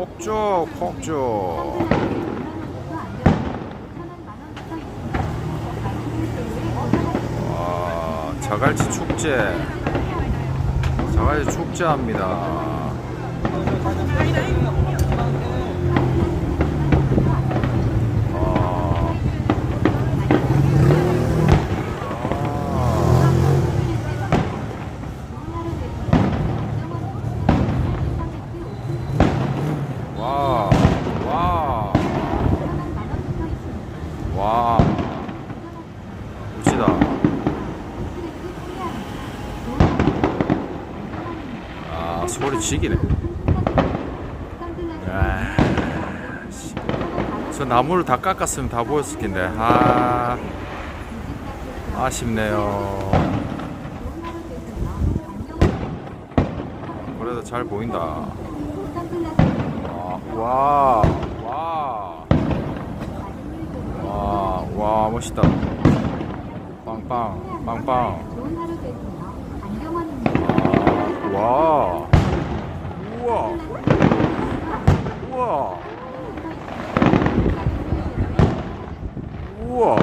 폭죽 폭죽. 와 자갈치 축제. 자갈치 축제합니다 아. 와, 와, 와, 멋지다. 아, 소리 지기네. 아, 씨. 저 나무를 다 깎았으면 다 보였을 텐데. 아, 아쉽네요. 그래도 잘 보인다. 와, 와, 와, 와, 멋있다. 빵빵, 빵빵. 우와, 우와, 우와,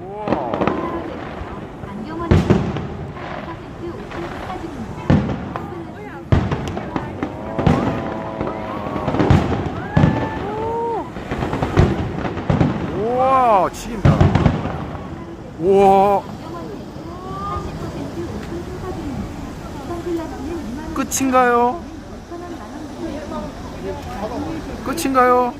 우와. 안경환입니다. 4% 오픈 축하드립니다. 우와, 치긴다. 우와, 끝인가요? 끝인가요?